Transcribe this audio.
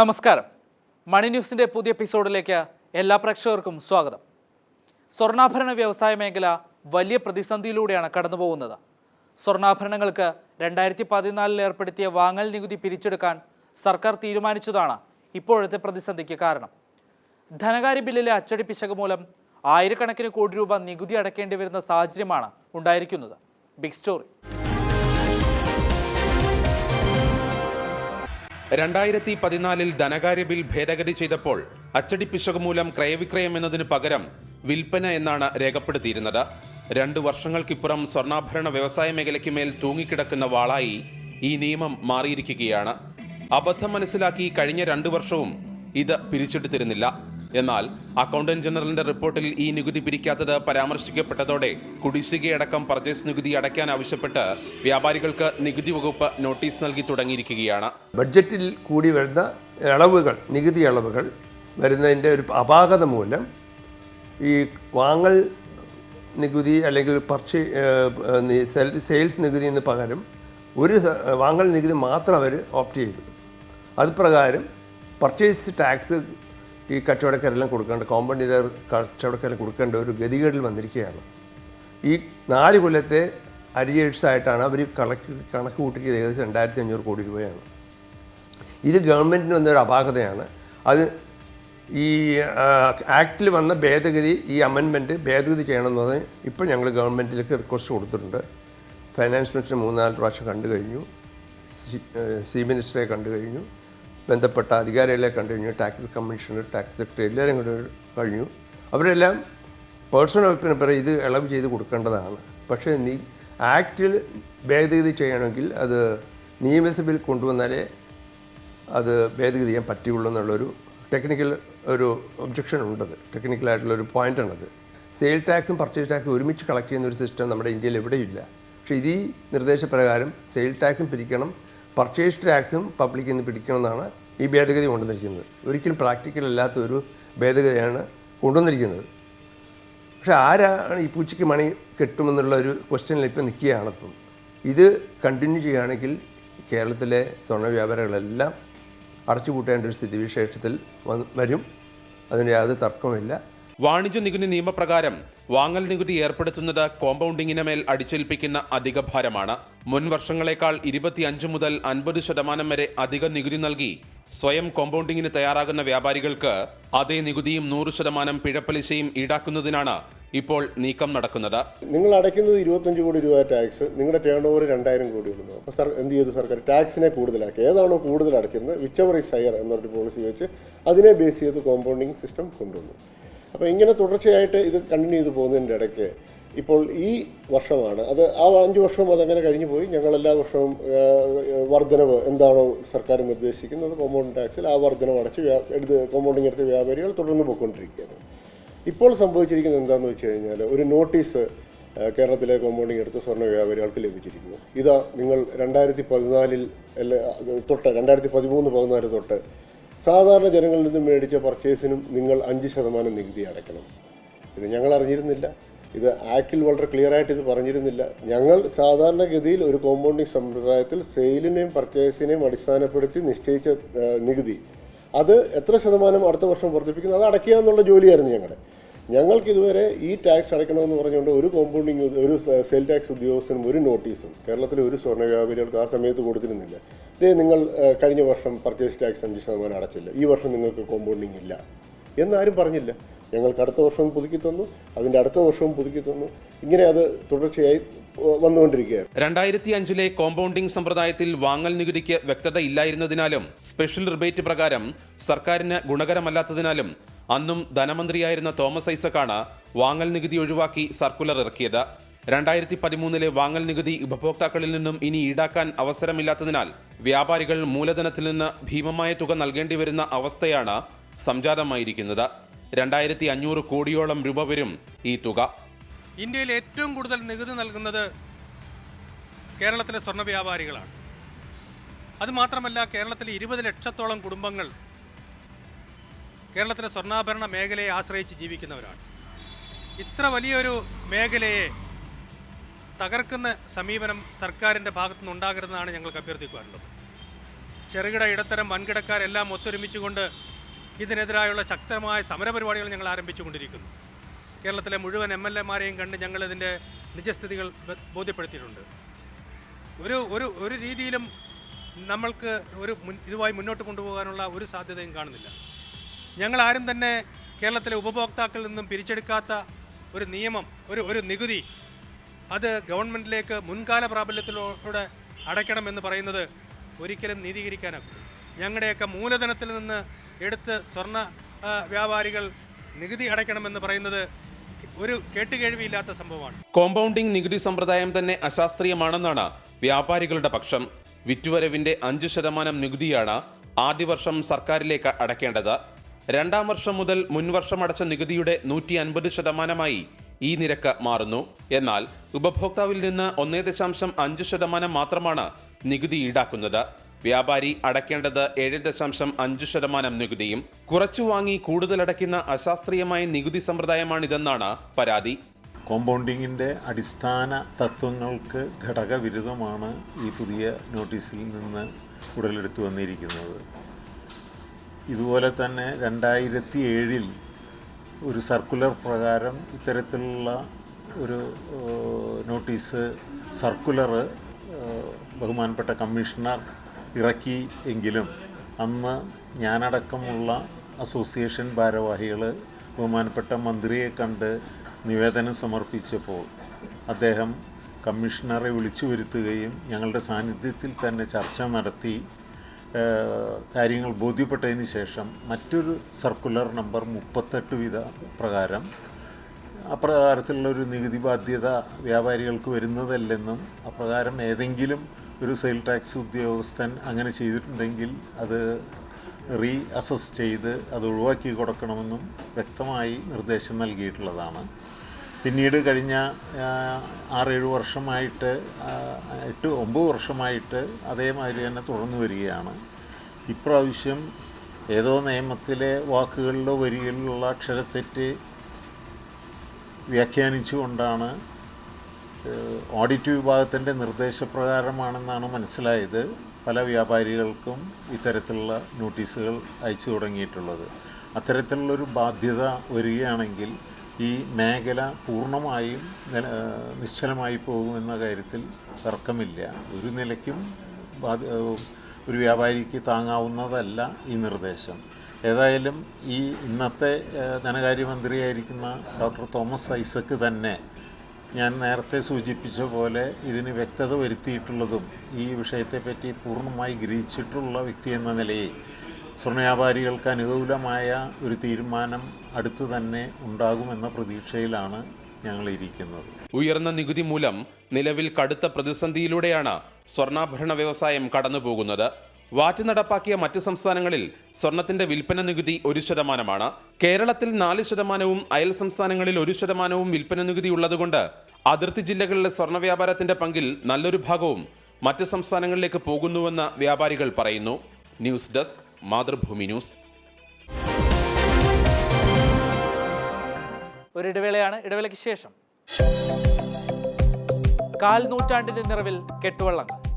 നമസ്കാരം. മണി ന്യൂസിന്റെ പുതിയ എപ്പിസോഡിലേക്ക് എല്ലാ പ്രേക്ഷകർക്കും സ്വാഗതം. സ്വർണാഭരണ വ്യവസായ മേഖല വലിയ പ്രതിസന്ധിയിലൂടെയാണ് കടന്നുപോകുന്നത്. സ്വർണാഭരണങ്ങൾക്ക് രണ്ടായിരത്തി പതിനാലിൽ ഏർപ്പെടുത്തിയ വാങ്ങൽ നികുതി പിരിച്ചെടുക്കാൻ സർക്കാർ തീരുമാനിച്ചതാണ് ഇപ്പോഴത്തെ പ്രതിസന്ധിക്ക് കാരണം. ധനകാര്യ ബില്ലിലെ അച്ചടി പിശക് മൂലം ആയിരക്കണക്കിന് കോടി രൂപ നികുതി അടക്കേണ്ടി വരുന്ന സാഹചര്യമാണ് ഉണ്ടായിരിക്കുന്നത്. ബിഗ് സ്റ്റോറി രണ്ടായിരത്തി പതിനാലിൽ ധനകാര്യ ബിൽ ഭേദഗതി ചെയ്തപ്പോൾ അച്ചടി പിശക് മൂലം ക്രയവിക്രയം എന്നതിന് പകരം വിൽപ്പന എന്നാണ് രേഖപ്പെടുത്തിയിരുന്നത്. രണ്ടു വർഷങ്ങൾക്കിപ്പുറം സ്വർണാഭരണ വ്യവസായ മേഖലയ്ക്ക് മേൽ തൂങ്ങിക്കിടക്കുന്ന വാളായി ഈ നിയമം മാറിയിരിക്കുകയാണ്. അബദ്ധം മനസ്സിലാക്കി കഴിഞ്ഞ രണ്ടു വർഷവും ഇത് പിരിച്ചെടുത്തിരുന്നില്ല. എന്നാൽ അക്കൗണ്ടന്റ് ജനറലിന്റെ റിപ്പോർട്ടിൽ ഈ നികുതി പിരിക്കാത്തത് പരാമർശിക്കപ്പെട്ടതോടെ കുടിശ്ശികയടക്കം പർച്ചേസ് നികുതി അടയ്ക്കാൻ ആവശ്യപ്പെട്ട് വ്യാപാരികൾക്ക് നികുതി വകുപ്പ് നോട്ടീസ് നൽകി തുടങ്ങിയിരിക്കുകയാണ്. ബഡ്ജറ്റിൽ കൂടി വരുന്ന ഇളവുകൾ നികുതി ഇളവുകൾ വരുന്നതിന്റെ ഒരു അപാകത മൂലം ഈ വാങ്ങൽ നികുതി അല്ലെങ്കിൽ പർച്ചേസ് സെയിൽസ് നികുതി നികുതിന് പകരം ഒരു വാങ്ങൽ നികുതി മാത്രം അവർ ഓപ്റ്റ് ചെയ്തു. അത് പ്രകാരം പർച്ചേസ് ടാക്സ് ഈ കച്ചവടക്കാരെല്ലാം കൊടുക്കേണ്ട കോമ്പൗണ്ട് ചെയ്ത കച്ചവടക്കാരെല്ലാം കൊടുക്കേണ്ട ഒരു ഗതികേടിൽ വന്നിരിക്കുകയാണ്. ഈ നാല് കൊല്ലത്തെ അരിയേഴ്സായിട്ടാണ് അവർ കണക്ക് കണക്ക് കൂട്ടിയത് ഏകദേശം രണ്ടായിരത്തി അഞ്ഞൂറ് കോടി രൂപയാണ്. ഇത് ഗവൺമെന്റിന് വന്നൊരു അപാകതയാണ്. അത് ഈ ആക്റ്റിൽ വന്ന ഭേദഗതി ഈ അമെൻമെന്റ് ഭേദഗതി ചെയ്യണമെന്നത് ഇപ്പോൾ ഞങ്ങൾ ഗവൺമെന്റിലേക്ക് റിക്വസ്റ്റ് കൊടുത്തിട്ടുണ്ട്. ഫൈനാൻസ് മിനിസ്റ്റർ മൂന്നാൽ പ്രാവശ്യം കണ്ടു കഴിഞ്ഞു. സി മിനിസ്റ്ററെ കണ്ടു കഴിഞ്ഞു. ബന്ധപ്പെട്ട അധികാരികളെ കണ്ടു കഴിഞ്ഞു. ടാക്സ് കമ്മീഷണർ ടാക്സ് സെക്രട്ടറി എല്ലാവരും കൂടെ കഴിഞ്ഞു. അവരെല്ലാം പേഴ്സണൽ ഒപ്പിന് പറയും ഇത് ഇളവ് ചെയ്ത് കൊടുക്കേണ്ടതാണ്. പക്ഷേ നീ ആക്റ്റിൽ ഭേദഗതി ചെയ്യണമെങ്കിൽ അത് നിയമസഭയിൽ കൊണ്ടുവന്നാലേ അത് ഭേദഗതി ചെയ്യാൻ പറ്റുള്ളൂ എന്നുള്ളൊരു ടെക്നിക്കൽ ഒരു ഒബ്ജക്ഷൻ ഉണ്ടത്. ടെക്നിക്കലായിട്ടുള്ളൊരു പോയിന്റാണത് സെയിൽ ടാക്സും പർച്ചേസ് ടാക്സും ഒരുമിച്ച് കളക്ട് ചെയ്യുന്ന ഒരു സിസ്റ്റം നമ്മുടെ ഇന്ത്യയിൽ എവിടെയില്ല. പക്ഷേ ഇത് ഈ നിർദ്ദേശപ്രകാരം സെയിൽ ടാക്സും പിരിക്കണം പർച്ചേസ് ടാക്സും പബ്ലിക്കിൽ നിന്ന് പിടിക്കണം എന്നാണ് ഈ ഭേദഗതി കൊണ്ടുവന്നിരിക്കുന്നത്. ഒരിക്കലും പ്രാക്ടിക്കൽ അല്ലാത്ത ഒരു ഭേദഗതിയാണ് കൊണ്ടുവന്നിരിക്കുന്നത്. പക്ഷെ ആരാണ് ഈ പൂച്ചയ്ക്ക് മണി കെട്ടുമെന്നുള്ള ഒരു ക്വസ്റ്റ്യനിൽ ഇപ്പം നിൽക്കുകയാണ് ഇപ്പം. ഇത് കണ്ടിന്യൂ ചെയ്യുകയാണെങ്കിൽ കേരളത്തിലെ സ്വർണ വ്യാപാരികളെല്ലാം അടച്ചുപൂട്ടേണ്ട ഒരു സ്ഥിതിവിശേഷത്തിൽ വരും. അതിന് യാതൊരു തർക്കവുമില്ല. വാണിജ്യ നികുതി നിയമപ്രകാരം വാങ്ങൽ നികുതി ഏർപ്പെടുത്തുന്നത് കോമ്പൗണ്ടിങ്ങിന് മേൽ അടിച്ചേൽപ്പിക്കുന്ന അധിക ഭാരമാണ്. മുൻ വർഷങ്ങളെക്കാൾ ഇരുപത്തിയഞ്ച് മുതൽ അൻപത് ശതമാനം വരെ അധിക നികുതി നൽകി സ്വയം കോമ്പൗണ്ടിങ്ങിന് തയ്യാറാകുന്ന വ്യാപാരികൾക്ക് അതേ നികുതിയും നൂറ് ശതമാനം പിഴപ്പലിശയും ഈടാക്കുന്നതിനാണ് ഇപ്പോൾ നീക്കം നടക്കുന്നത്. നിങ്ങൾ അടയ്ക്കുന്നത് ഇരുപത്തഞ്ച് കോടി രൂപ ടാക്സ് നിങ്ങളുടെ ടേൺ ഓവർ രണ്ടായിരം കോടി ഉള്ളൂ അപ്പോൾ സർ എന്ത് ചെയ്തു സർക്കാർ? ടാക്സിനെ കൂടുതലാക്കി. ഏതാണോ കൂടുതൽ അടയ്ക്കുന്നത്? വിച്ചവർ ഇസ് ഹയർ എന്നൊരു പോളിസി വെച്ച് അതിനെ ബേസ് ചെയ്ത് കോമ്പൗണ്ടിങ് സിസ്റ്റം കൊണ്ടുവന്നു. അപ്പോൾ ഇങ്ങനെ തുടർച്ചയായിട്ട് ഇത് കണ്ടിന്യൂ ചെയ്ത് പോകുന്നതിന്റെ ഇടയ്ക്ക് ഇപ്പോൾ ഈ വർഷമാണ്. അത് ആ അഞ്ച് വർഷവും അതങ്ങനെ കഴിഞ്ഞു പോയി. ഞങ്ങൾ എല്ലാ വർഷവും വർധനവ് എന്താണോ സർക്കാർ നിർദ്ദേശിക്കുന്നത് കോമ്പൗണ്ട് ടാക്സിൽ ആ വർധനവ് അടച്ച് എടുത്ത് കോമ്പൗണ്ടിങ് എടുത്ത വ്യാപാരികൾ തുടർന്ന് പോയിക്കൊണ്ടിരിക്കുകയാണ്. ഇപ്പോൾ സംഭവിച്ചിരിക്കുന്നത് എന്താണെന്ന് വെച്ച് കഴിഞ്ഞാൽ ഒരു നോട്ടീസ് കേരളത്തിലെ കോമ്പൗണ്ടിങ് എടുത്ത സ്വർണ വ്യാപാരികൾക്ക് ലഭിച്ചിരിക്കുന്നു. ഇതാ നിങ്ങൾ രണ്ടായിരത്തി പതിനാലിൽ തൊട്ട് രണ്ടായിരത്തി പതിമൂന്ന് പതിനാല് തൊട്ട് സാധാരണ ജനങ്ങളിൽ നിന്ന് മേടിച്ച പർച്ചേസിനും നിങ്ങൾ അഞ്ച് ശതമാനം നികുതി അടയ്ക്കണം. ഇത് ഞങ്ങൾ അറിഞ്ഞിരുന്നില്ല. ഇത് ആക്ടിൽ വളരെ ക്ലിയർ ആയിട്ട് ഇത് പറഞ്ഞിരുന്നില്ല. ഞങ്ങൾ സാധാരണഗതിയിൽ ഒരു കോമ്പൗണ്ടിങ് സമ്പ്രദായത്തിൽ സെയിലിനെയും പർച്ചേസിനെയും അടിസ്ഥാനപ്പെടുത്തി നിശ്ചയിച്ച നികുതി. അത് എത്ര ശതമാനം അടുത്ത വർഷം വർദ്ധിപ്പിക്കുന്നു അത് അടയ്ക്കുക എന്നുള്ള ജോലിയായിരുന്നു ഞങ്ങളുടെ. ഞങ്ങൾക്ക് ഇതുവരെ ഈ ടാക്സ് അടയ്ക്കണമെന്ന് പറഞ്ഞുകൊണ്ട് ഒരു കോമ്പൗണ്ടിങ് ഒരു സെയിൽ ടാക്സ് ഉദ്യോഗസ്ഥനും ഒരു നോട്ടീസും കേരളത്തിലെ ഒരു സ്വർണ വ്യാപാരികൾക്ക് ആ സമയത്ത് കൊടുത്തിരുന്നില്ല. ഇതേ നിങ്ങൾ കഴിഞ്ഞ വർഷം പർച്ചേസ് ടാക്സ് അഞ്ച് ശതമാനം അടച്ചില്ല. ഈ വർഷം നിങ്ങൾക്ക് കോമ്പൗണ്ടിങ് ഇല്ല. എന്നാരും പറഞ്ഞില്ല. ഞങ്ങൾക്ക് അടുത്ത വർഷവും പുതുക്കി തന്നു അതിന്റെ അടുത്ത വർഷവും പുതുക്കി തന്നു. ഇങ്ങനെ അത് തുടർച്ചയായി വന്നുകൊണ്ടിരിക്കുകയാണ്. രണ്ടായിരത്തി അഞ്ചിലെ കോമ്പൗണ്ടിംഗ് സമ്പ്രദായത്തിൽ വാങ്ങൽ നികുതിക്ക് വ്യക്തത ഇല്ലായിരുന്നതിനാലും സ്പെഷ്യൽ റിബേറ്റ് പ്രകാരം സർക്കാരിന് ഗുണകരമല്ലാത്തതിനാലും അന്നും ധനമന്ത്രിയായിരുന്ന തോമസ് ഐസക്കാണ് വാങ്ങൽ നികുതി ഒഴിവാക്കി സർക്കുലർ ഇറക്കിയത്. രണ്ടായിരത്തി പതിമൂന്നിലെ വാങ്ങൽ നികുതി ഉപഭോക്താക്കളിൽ നിന്നും ഇനി ഈടാക്കാൻ അവസരമില്ലാത്തതിനാൽ വ്യാപാരികൾ മൂലധനത്തിൽ നിന്ന് ഭീമമായ തുക നൽകേണ്ടി വരുന്ന അവസ്ഥയാണ് സംജാതമായിരിക്കുന്നത്. രണ്ടായിരത്തി അഞ്ഞൂറ് കോടിയോളം രൂപ വരും ഈ തുക. ഇന്ത്യയിൽ ഏറ്റവും കൂടുതൽ നികുതി നൽകുന്നത് കേരളത്തിലെ സ്വർണ വ്യാപാരികളാണ്. അതുമാത്രമല്ല കേരളത്തിലെ ഇരുപത് ലക്ഷത്തോളം കുടുംബങ്ങൾ കേരളത്തിലെ സ്വർണാഭരണ മേഖലയെ ആശ്രയിച്ച് ജീവിക്കുന്നവരാണ്. ഇത്ര വലിയൊരു മേഖലയെ തകർക്കുന്ന സമീപനം സർക്കാരിന്റെ ഭാഗത്തുനിന്ന് ഉണ്ടാകരുതെന്നാണ് ഞങ്ങൾക്ക് അഭ്യർത്ഥിക്കുവാനുള്ളത് ചെറുകിട ഇടത്തരം വൻകിടക്കാരെല്ലാം ഒത്തൊരുമിച്ചുകൊണ്ട് ഇതിനെതിരായുള്ള ശക്തമായ സമരപരിപാടികൾ ഞങ്ങൾ ആരംഭിച്ചുകൊണ്ടിരിക്കുന്നു. കേരളത്തിലെ മുഴുവൻ എം എൽ എമാരെയും കണ്ട് ഞങ്ങൾ ഇതിന്റെ നിജസ്ഥിതികൾ ബോധ്യപ്പെടുത്തിയിട്ടുണ്ട്. ഒരു ഒരു ഒരു രീതിയിലും നമ്മൾക്ക് ഒരു മുൻ ഇതുമായി മുന്നോട്ട് കൊണ്ടുപോകാനുള്ള ഒരു സാധ്യതയും കാണുന്നില്ല. ഞങ്ങൾ ആരും തന്നെ കേരളത്തിലെ ഉപഭോക്താക്കളിൽ നിന്നും പിരിച്ചെടുക്കാത്ത ഒരു നിയമം ഒരു ഒരു നികുതി അത് ഗവൺമെന്റിലേക്ക് മുൻകാല പ്രാബല്യത്തിലൂടെ അടയ്ക്കണമെന്ന് പറയുന്നത് ഒരിക്കലും നീതീകരിക്കാനാകും ഞങ്ങളുടെയൊക്കെ മൂലധനത്തിൽ നിന്ന് എടുത്ത് സ്വർണ വ്യാപാരികൾ നികുതി അടയ്ക്കണമെന്ന് പറയുന്നത് ഒരു കേട്ടുകേഴ്വിയില്ലാത്ത സംഭവമാണ്. കോമ്പൗണ്ടിംഗ് നികുതി സമ്പ്രദായം തന്നെ അശാസ്ത്രീയമാണെന്നാണ് വ്യാപാരികളുടെ പക്ഷം. വിറ്റുവരവിന്റെ അഞ്ച് ശതമാനം നികുതിയാണ് ആദ്യ വർഷം സർക്കാരിലേക്ക് അടയ്ക്കേണ്ടത്. രണ്ടാം വർഷം മുതൽ മുൻവർഷം അടച്ച നികുതിയുടെ നൂറ്റി അൻപത് ശതമാനമായി ഈ നിരക്ക് മാറുന്നു. എന്നാൽ ഉപഭോക്താവിൽ നിന്ന് ഒന്നേ ദശാംശം അഞ്ച് ശതമാനം മാത്രമാണ് നികുതി ഈടാക്കുന്നത്. വ്യാപാരി അടയ്ക്കേണ്ടത് ഏഴ് ദശാംശം അഞ്ച് ശതമാനം നികുതിയും കുറച്ചു വാങ്ങി കൂടുതൽ അടയ്ക്കുന്ന അശാസ്ത്രീയമായ നികുതി സമ്പ്രദായമാണിതെന്നാണ് പരാതി. കോമ്പൗണ്ടിങ്ങിന്റെ അടിസ്ഥാന തത്വങ്ങൾക്ക് ഘടകവിരുദ്ധമാണ് ഈ പുതിയ നോട്ടീസിൽ നിന്ന് ഉടലെടുത്തു വന്നിരിക്കുന്നത്. ഇതുപോലെ തന്നെ രണ്ടായിരത്തി ഏഴിൽ ഒരു സർക്കുലർ പ്രകാരം ഇത്തരത്തിലുള്ള ഒരു നോട്ടീസ് സർക്കുലർ ബഹുമാനപ്പെട്ട കമ്മീഷണർ ഇറക്കി എങ്കിലും അന്ന് ഞാനടക്കമുള്ള അസോസിയേഷൻ ഭാരവാഹികൾ ബഹുമാനപ്പെട്ട മന്ത്രിയെ കണ്ട് നിവേദനം സമർപ്പിച്ചപ്പോൾ അദ്ദേഹം കമ്മീഷണറെ വിളിച്ചു വരുത്തുകയും ഞങ്ങളുടെ സാന്നിധ്യത്തിൽ തന്നെ ചർച്ച നടത്തി കാര്യങ്ങൾ ബോധ്യപ്പെട്ടതിന് ശേഷം മറ്റൊരു സർക്കുലർ നമ്പർ മുപ്പത്തെട്ട് വിധ പ്രകാരം അപ്രകാരത്തിലുള്ള ഒരു നികുതി ബാധ്യത വ്യാപാരികൾക്ക് വരുന്നതല്ലെന്നും അപ്രകാരം ഏതെങ്കിലും ഒരു സെയിൽ ടാക്സ് ഉദ്യോഗസ്ഥൻ അങ്ങനെ ചെയ്തിട്ടുണ്ടെങ്കിൽ അത് റീ അസസ് ചെയ്ത് അത് ഒഴിവാക്കി കൊടുക്കണമെന്നും വ്യക്തമായി നിർദ്ദേശം നൽകിയിട്ടുള്ളതാണ്. പിന്നീട് കഴിഞ്ഞ ആറേഴ് വർഷമായിട്ട് എട്ട് ഒമ്പത് വർഷമായിട്ട് അതേമാതിരി തന്നെ തുടർന്നു വരികയാണ്. ഇപ്രാവശ്യം ഏതോ നിയമത്തിലെ വാക്കുകളിലോ വരികളിലുള്ള അക്ഷരത്തെറ്റ് വ്യാഖ്യാനിച്ചുകൊണ്ടാണ് ഓഡിറ്റ് വിഭാഗത്തിന്റെ നിർദ്ദേശപ്രകാരമാണെന്നാണ് മനസ്സിലായത്. പല വ്യാപാരികൾക്കും ഇത്തരത്തിലുള്ള നോട്ടീസുകൾ അയച്ചു തുടങ്ങിയിട്ടുള്ളത്. അത്തരത്തിലുള്ളൊരു ബാധ്യത വരികയാണെങ്കിൽ ഈ മേഖല പൂർണമായും നിശ്ചലമായി പോകുമെന്ന കാര്യത്തിൽ തർക്കമില്ല. ഒരു നിലയ്ക്കും ഒരു വ്യാപാരിക്ക് താങ്ങാവുന്നതല്ല ഈ നിർദ്ദേശം. ഏതായാലും ഈ ഇന്നത്തെ ധനകാര്യമന്ത്രിയായിരിക്കുന്ന ഡോക്ടർ തോമസ് ഐസക്ക് തന്നെ ഞാൻ നേരത്തെ സൂചിപ്പിച്ച പോലെ ഇതിന് വ്യക്തത വരുത്തിയിട്ടുള്ളതും ഈ വിഷയത്തെപ്പറ്റി പൂർണമായി ഗ്രഹിച്ചിട്ടുള്ള വ്യക്തി എന്ന നിലയിൽ സ്വർണവ്യാപാരികൾക്ക് അനുകൂലമായ ഒരു തീരുമാനം അടുത്തു തന്നെ ഉണ്ടാകുമെന്ന പ്രതീക്ഷയിലാണ് ഞങ്ങൾ ഇരിക്കുന്നത് ഉയർന്ന നികുതി മൂലം നിലവിൽ കടുത്ത പ്രതിസന്ധിയിലൂടെയാണ് സ്വർണാഭരണ വ്യവസായം കടന്നുപോകുന്നത്. വാറ്റ് നടപ്പാക്കിയ മറ്റ് സംസ്ഥാനങ്ങളിൽ സ്വർണത്തിന്റെ വിൽപ്പന നികുതി ഒരു ശതമാനമാണ്. കേരളത്തിൽ നാല് ശതമാനവും അയൽ സംസ്ഥാനങ്ങളിൽ ഒരു ശതമാനവും വിൽപ്പന നികുതി ഉള്ളതുകൊണ്ട് അതിർത്തി ജില്ലകളിലെ സ്വർണ വ്യാപാരത്തിന്റെ പങ്കിൽ നല്ലൊരു ഭാഗവും മറ്റ് സംസ്ഥാനങ്ങളിലേക്ക് പോകുന്നുവെന്ന് വ്യാപാരികൾ പറയുന്നു. News desk Mathrubhumi news. ഒരു ഇടവേളയാണ്. ഇടവേളയ്ക്ക് ശേഷം. കാൽ നൂറ്റാണ്ടിന്റെ നിറവിൽ കെട്ടുവള്ളങ്ങൾ.